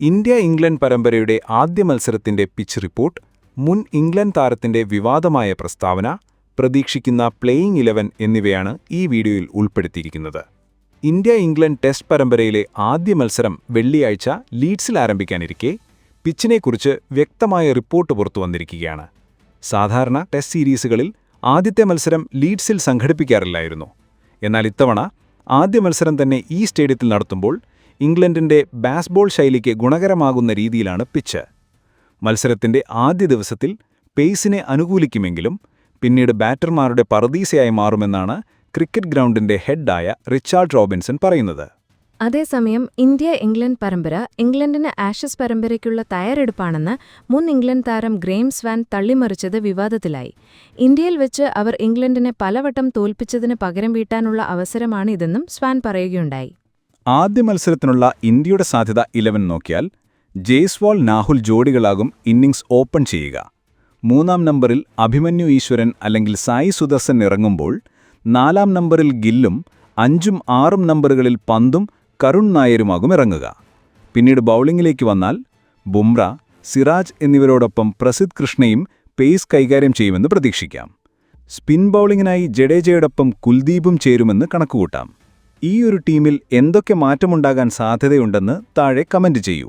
India England പരമ്പരയുടെ ആദ്യ മത്സരത്തിന്റെ പിച്ച് റിപ്പോർട്ട് മുൻ ഇംഗ്ലണ്ട് താരത്തിന്റെ വിവാദമായ പ്രസ്താവന പ്രതീക്ഷിക്കുന്ന പ്ലേയിംഗ് ഇലവൻ എന്നിവയാണ് ഈ വീഡിയോയിൽ ഉൾപ്പെടുത്തിയിരിക്കുന്നത്. ഇന്ത്യ ഇംഗ്ലണ്ട് ടെസ്റ്റ് പരമ്പരയിലെ ആദ്യ മത്സരം വെള്ളിയാഴ്ച ലീഡ്സിൽ ആരംഭിക്കാനിരിക്കെ പിച്ചിനെക്കുറിച്ച് വ്യക്തമായ റിപ്പോർട്ട് പുറത്തു വന്നിരിക്കുകയാണ്. സാധാരണ ടെസ്റ്റ് സീരീസുകളിൽ ആദ്യത്തെ മത്സരം ലീഡ്സിൽ സംഘടിപ്പിക്കാറില്ലായിരുന്നു. എന്നാൽ ഇത്തവണ ആദ്യ മത്സരം തന്നെ ഈ സ്റ്റേഡിയത്തിൽ നടത്തുമ്പോൾ ഇംഗ്ലണ്ടിന്റെ ബാസ്ബോൾ ശൈലിക്ക് ഗുണകരമാകുന്ന രീതിയിലാണ് പിച്ച്. മത്സരത്തിന്റെ ആദ്യ ദിവസത്തിൽ പേസിനെ അനുകൂലിക്കുമെങ്കിലും പിന്നീട് ബാറ്റർമാരുടെ പറദീസയായി മാറുമെന്നാണ് ക്രിക്കറ്റ് ഗ്രൗണ്ടിന്റെ ഹെഡായ റിച്ചാർഡ് റോബിൻസൺ പറയുന്നത്. അതേസമയം ഇന്ത്യ ഇംഗ്ലണ്ട് പരമ്പര ഇംഗ്ലണ്ടിന് ആഷസ് പരമ്പരയ്ക്കുള്ള തയ്യാറെടുപ്പാണെന്ന് മുൻ ഇംഗ്ലണ്ട് താരം ഗ്രേം സ്വാൻ തള്ളിമറിച്ചത് വിവാദത്തിലായി. ഇന്ത്യയിൽ വെച്ച് അവർ ഇംഗ്ലണ്ടിനെ പലവട്ടം തോൽപ്പിച്ചതിന് പകരം വീട്ടാനുള്ള അവസരമാണ് ഇതെന്നും സ്വാൻ പറയുകയുണ്ടായി. ആദ്യ മത്സരത്തിനുള്ള ഇന്ത്യയുടെ സാധ്യത ഇലവൻ നോക്കിയാൽ ജെയ്സ്വാൾ നാഹുൽ ജോഡികളാകും ഇന്നിംഗ്സ് ഓപ്പൺ ചെയ്യുക. മൂന്നാം നമ്പറിൽ അഭിമന്യു ഈശ്വരൻ അല്ലെങ്കിൽ സായി സുദർശൻ ഇറങ്ങുമ്പോൾ നാലാം നമ്പറിൽ ഗില്ലും അഞ്ചും ആറും നമ്പറുകളിൽ പന്തും കരുൺ നായരുമാകും ഇറങ്ങുക. പിന്നീട് ബൗളിംഗിലേക്ക് വന്നാൽ ബുംറ സിറാജ് എന്നിവരോടൊപ്പം പ്രസിദ് കൃഷ്ണയും പേസ് കൈകാര്യം ചെയ്യുമെന്ന് പ്രതീക്ഷിക്കാം. സ്പിൻ ബൗളിംഗിനായി ജഡേജയോടൊപ്പം കുൽദീപും ചേരുമെന്ന് കണക്കുകൂട്ടാം. ഈ ഒരു ടീമിൽ എന്തൊക്കെ മാറ്റമുണ്ടാകാൻ സാധ്യതയുണ്ടെന്ന് താഴെ കമന്റ് ചെയ്യൂ.